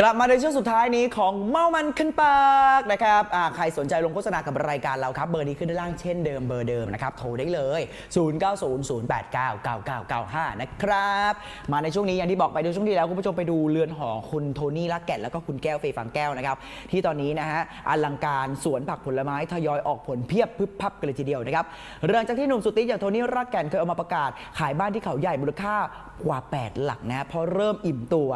กลับมาในช่วงสุดท้ายนี้ของเมามันขึ้นปากนะครับใครสนใจลงโฆษณากับรายการเราครับ เบอร์นี้ขึ้นด้านล่างเช่นเดิมเบอร์เดิมนะครับ โทรได้เลย 0900899995 นะครับ มาในช่วงนี้อย่างที่บอกไปดูช่วงที่แล้วคุณผู้ชมไปดูเรือนหอคุณโทนี่ลักแก่นแล้วก็คุณแก้วเฟยฟังแก้วนะครับ ที่ตอนนี้นะฮะอลังการสวนผักผลไม้ทยอยออกผลเพียบพึบพับกันเลยทีเดียวนะครับเรื่องจากที่หนุ่มสุติ๊ดอย่างโทนี่รักแก่นเคยเอามาประกาศ ขายบ้านที่เขาใหญ่มูลค่ากว่า 8 หลักนะเพราะเริ่มอิ่มตัว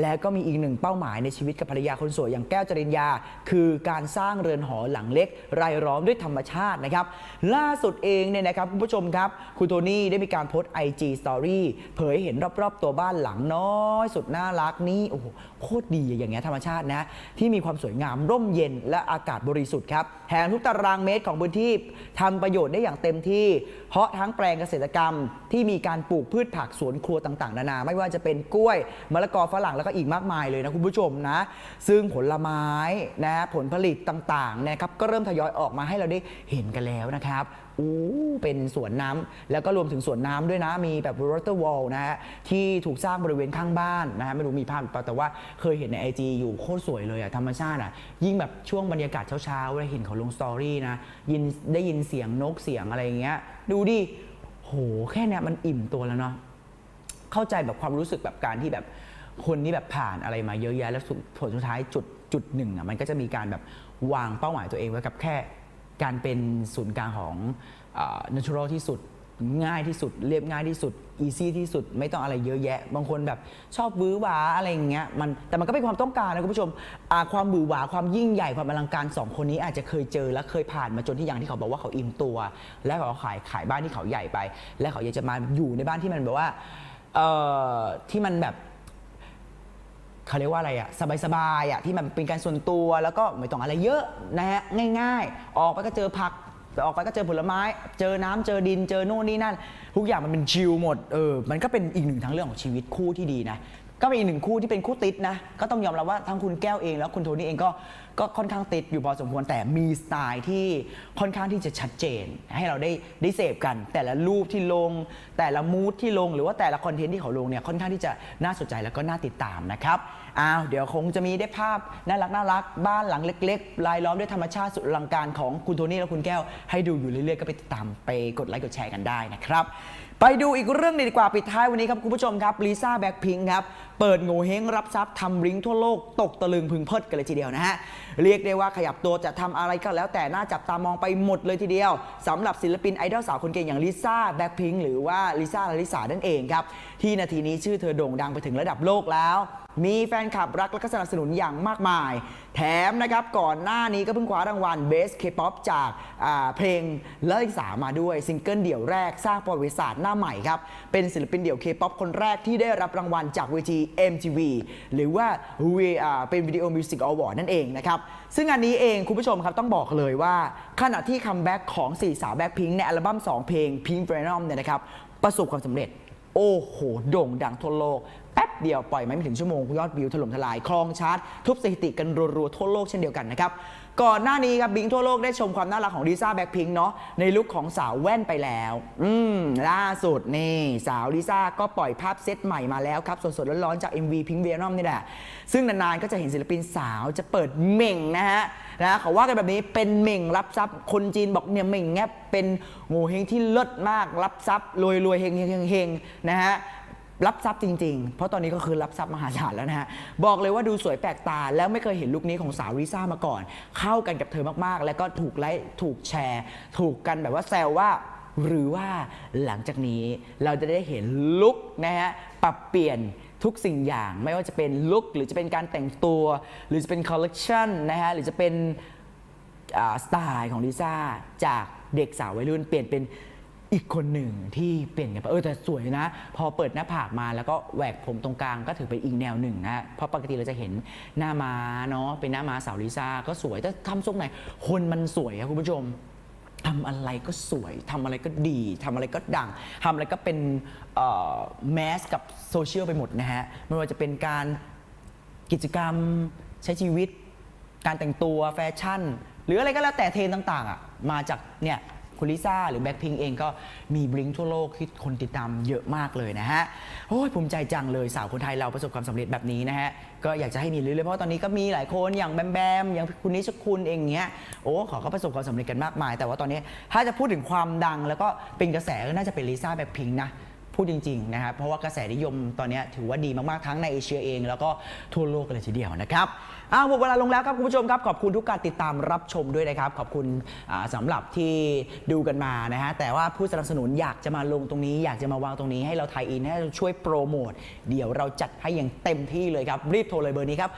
แล้วก็มีอีกหนึ่งเป้าหมายในชีวิตกับภรรยาคนสวยอย่างแก้วจริญญา คือการสร้างเรือนหอหลังเล็ก รายล้อมด้วยธรรมชาตินะครับ ล่าสุดเองเนี่ยนะครับคุณผู้ชมครับ คุณโทนี่ได้มีการโพสต์ IG Story เผยเห็นรอบๆ ตัวบ้านหลังน้อยสุดน่ารักนี่โอ้โหโคตรดีอย่างเงี้ยธรรมชาตินะที่มีความสวยงามร่มเย็นและอากาศบริสุทธิ์ครับแถมทุกตารางเมตรของพื้นที่ทำประโยชน์ได้อย่างเต็มที่ เพราะทั้งแปลงเกษตรกรรมที่มีการปลูกพืชผักสวนครัวต่างๆ นานาไม่ว่าจะเป็นกล้วยมะละกอฝรั่งแล้วก็อีกมากมายเลยนะคุณผู้ชมนะ ซึ่งผลไม้นะผลผลิตต่างๆนะครับก็เริ่มทยอยออกมาให้เราได้เห็นกันแล้วนะครับอู้เป็นสวนน้ำแล้วก็รวมถึงสวนน้ำด้วยนะ มีแบบ water wall นะฮะ ที่ถูกสร้างบริเวณข้างบ้านนะฮะ ไม่รู้มีภาพหรือเปล่า แต่ว่าเคยเห็นใน IG อยู่โคตรสวยเลยอะธรรมชาติอะยิ่งแบบช่วงบรรยากาศเช้าๆเวลาเห็นเขาลงสตอรี่นะ ยินได้ยินเสียงนกเสียงอะไรอย่างเงี้ย ดูดิ โห แค่เนี้ยมันอิ่มตัวแล้วเนาะ เข้าใจแบบความรู้สึกแบบการที่แบบคนที่แบบผ่านอะไรมาเยอะแยะแล้วสุดผลสุดท้ายจุดจุดหนึ่งอะมันก็จะมีการแบบวางเป้าหมายตัวเองไว้กับแค่การเป็นศูนย์กลางของเอ่อ natural ที่สุดง่ายที่สุด เรียบง่ายที่สุด easy ที่สุดไม่ต้องอะไรเยอะแยะ บางคนแบบชอบวื้อหวาอะไรอย่างเงี้ยมันแต่มันก็เป็นความต้องการนะคุณผู้ชมความบื้อหวาความยิ่งใหญ่ความอลังการสองคนนี้อาจจะเคยเจอและเคยผ่านมาจนที่อย่างที่เขาบอกว่าเขาอิ่มตัว และเขาขายขายบ้านที่เขาใหญ่ไป และเขาอยากจะมาอยู่ในบ้านที่มันแบบว่า เอ่อที่มันแบบเขาเรียกว่าอะไรอะสบายๆอะที่มันเป็นการส่วนตัวแล้วก็ไม่ต้องอะไรเยอะนะฮะง่าย ๆ ออกไปก็เจอผักออกไปก็เจอผลไม้ เจอน้ำเจอดินเจอโน่นนี่นั่น ทุกอย่างมันเป็นชิลหมดเออมันก็เป็นอีกหนึ่งทางเรื่องของชีวิตคู่ที่ดีนะก็เป็นอีกหนึ่งคู่ที่เป็นคู่ติดนะก็ต้องยอมรับว่าทั้งคุณแก้วเองแล้วคุณโทนี่เองก็ก็ค่อนข้างติดอยู่พอสมควรแต่มีสไตล์ที่ค่อนข้างที่จะชัดเจน ให้เราได้ได้เสพกัน แต่ละรูปที่ลง แต่ละมูทที่ลง หรือว่าแต่ละคอนเทนต์ที่เขาลงเนี่ยค่อนข้างที่จะน่าสนใจแล้วก็น่าติดตามนะครับอ้าวเดี๋ยวคงจะมีได้ภาพน่ารักน่ารักบ้านหลังเล็กๆรายล้อมด้วยธรรมชาติสุดอลังการของคุณโทนี่และคุณแก้ว ให้ดูอยู่เรื่อยๆก็ไปติดตามไปกดไลค์กดแชร์กันได้นะครับไปดูอีกเรื่องหนึงดีกว่าปิดท้ายวันนี้ครับคุณผู้ชมครับลิซ่าแบ็คพิงครับเปิดโงเฮงรับทรัพย์ทำริงทั่วโลกตกตะลึงพึงเพิดกันเลยทีเดียวนะฮะเรียกได้ว่าขยับตัวจะทำอะไรก็แล้วแต่น่าจับตามองไปหมดเลยทีเดียวสำหรับศิลปินไอดอลสาวคนเก่งอย่างลิซ่าแบ็คพิงหรือว่าลิซ่าลาลิสานั่นเองครับที่นาทีนี้ชื่อเธอโด่งดังไปถึงระดับโลกแล้ว มีแฟนคลับรักและก็สนับสนุนอย่างมากมาย แถมนะครับก่อนหน้านี้ก็เพิ่งคว้ารางวัล Best K-pop จากาเพลงลลิสามาด้วยซิงเกิลเดี่ยวแรกสร้างประวัติศาสตร์หน้าใหม่ครับ เป็นศิลปินเดี่ยว K-pop คนแรกที่ได้รับรางวัลจากเวที MTV หรือว่า V เป็นวิดีโอมิวสิกอวอร์ดนั่นเองนะครับ ซึ่งอันนี้เองคุณผู้ชมครับต้องบอกเลยว่า ขณะที่คัมแบ็กของสี่สาวแบ็คพิงในอัลบั้ม 2 เพลง Pink Venom เนี่ยนะครับประสบความสำเร็จโอ้โห โด่งดังทั่วโลก แป๊บเดียวปล่อยไม่ถึงชั่วโมงยอดวิวถล่มทลายครองชาร์ตทุบสถิติกันรัวๆทั่วโลกเช่นเดียวกันนะครับก่อนหน้านี้ครับบิงทั่วโลกได้ชมความน่ารักของลิซ่าแบ็คพิงเนาะในลุคของสาวแว่นไปแล้ว อืมล่าสุดนี่สาวลิซ่าก็ปล่อยภาพเซตใหม่มาแล้วครับ สดๆร้อนๆจาก MV Pink Venom นี่แหละ ซึ่งนานๆก็จะเห็นศิลปินสาวจะเปิดเหม่งนะฮะนะเขาว่ากันแบบนี้เป็นเหม่งรับทรัพย์คนจีนบอกเนี่ยเหม่งเงี้ยเป็นโง่เฮงที่เลิศมากรับทรัพย์รวยรวยๆเฮงเฮงเฮงเฮงนะฮะ รับทรัพย์จริงๆ เพราะตอนนี้ก็คือรับทรัพย์มหาศาลแล้วนะฮะ บอกเลยว่าดูสวยแปลกตา แล้วไม่เคยเห็นลุคนี้ของสาวลิซ่ามาก่อน เข้ากันกับเธอมากๆ แล้วก็ถูกไลค์ถูกแชร์ ถูกกันแบบว่าแซวว่า หรือว่าหลังจากนี้เราจะได้เห็นลุคนะฮะปรับเปลี่ยนทุกสิ่งอย่างไม่ว่าจะเป็นลุคหรือจะเป็นการแต่งตัว หรือจะเป็นคอลเลกชันนะฮะหรือจะเป็นสไตล์ของลิซ่าจากเด็กสาววัยรุ่นเปลี่ยนเป็น อีกคนหนึ่งที่เปลี่ยนกันไปเออแต่สวยนะ พอเปิดหน้าผากมาแล้วก็แหวกผมตรงกลางก็ถือเป็นอีกแนวหนึ่งนะเพราะปกติเราจะเห็นหน้าม้าเนาะเป็นหน้าม้าสาวลิซ่าก็สวยแต่ทำทรงไหน คนมันสวยอะคุณผู้ชมทำอะไรก็สวยทำอะไรก็ดีทำอะไรก็ดังทำอะไรก็เป็นแมสกับโซเชียลไปหมดนะฮะไม่ว่าจะเป็นการกิจกรรมใช้ชีวิต การแต่งตัวแฟชั่น หรืออะไรก็แล้วแต่เทรนต่าง ๆอะมาจากเนี่ย คุณลิซ่าหรือแบ็คพิงเองก็มีบลิงทั่วโลกที่คนติดตามเยอะมากเลยนะฮะโอ้ยภูมิใจจังเลยสาวคนไทยเราประสบความสำเร็จแบบนี้นะฮะก็อยากจะให้มีเรื่อยๆเพราะว่าตอนนี้ก็มีหลายคนอย่างแบมแบมอย่างคุณนิชคุณเองเงี้ยโอ้เขาก็ประสบความสำเร็จกันมากมาย แต่ว่าตอนนี้ถ้าจะพูดถึงความดัง แล้วก็เป็นกระแสก็น่าจะเป็นลิซ่าแบ็คพิงนะ พูดจริงๆนะครับเพราะว่ากระแสนิยมตอนนี้ถือว่าดีมากๆทั้งในเอเชียเอง แล้วก็ทั่วโลกเลยทีเดียวนะครับอ้าวหมดเวลาลงแล้วครับคุณผู้ชมครับขอบคุณทุกการติดตามรับชมด้วยนะครับ ขอบคุณอ่าสำหรับที่ดูกันมานะฮะแต่ว่าผู้สนับสนุนอยากจะมาลงตรงนี้ อยากจะมาวางตรงนี้ให้เราไทยอินให้เราช่วยโปรโมทเดี๋ยวเราจัดให้อย่างเต็มที่เลยครับ รีบโทรเลยเบอร์นี้ครับ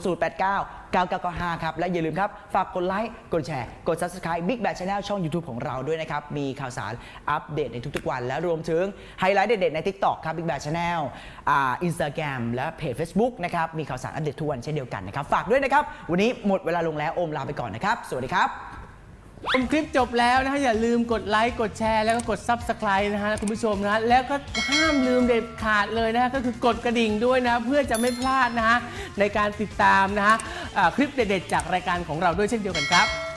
090089 9995 ครับ และอย่าลืมครับ ฝากกดไลค์กดแชร์ กด Subscribe Big Bad Channel ช่อง YouTube ของเราด้วยนะครับ มีข่าวสารอัปเดตในทุกๆวันและรวมถึงไฮไลท์เด็ดๆใน TikTok ครับ Big Bad Channel อ่า Instagram และเพจ Facebook นะครับ มีข่าวสารอัปเดตทุกวันเช่นเดียวกันนะครับ ฝากด้วยนะครับ วันนี้หมดเวลาลงแล้วโอมลาไปก่อนนะครับ สวัสดีครับ ชมคลิปจบแล้วนะฮะอย่าลืมกดไลค์กดแชร์แล้วก็กด Subscribe นะฮะคุณผู้ชมนะแล้วก็ห้ามลืมเด็ดขาดเลยนะฮะก็คือกดกระดิ่งด้วยนะเพื่อจะไม่พลาดนะฮะในการติดตามนะฮะอ่าคลิปเด็ดๆจากรายการของเราด้วยเช่นเดียวกันครับ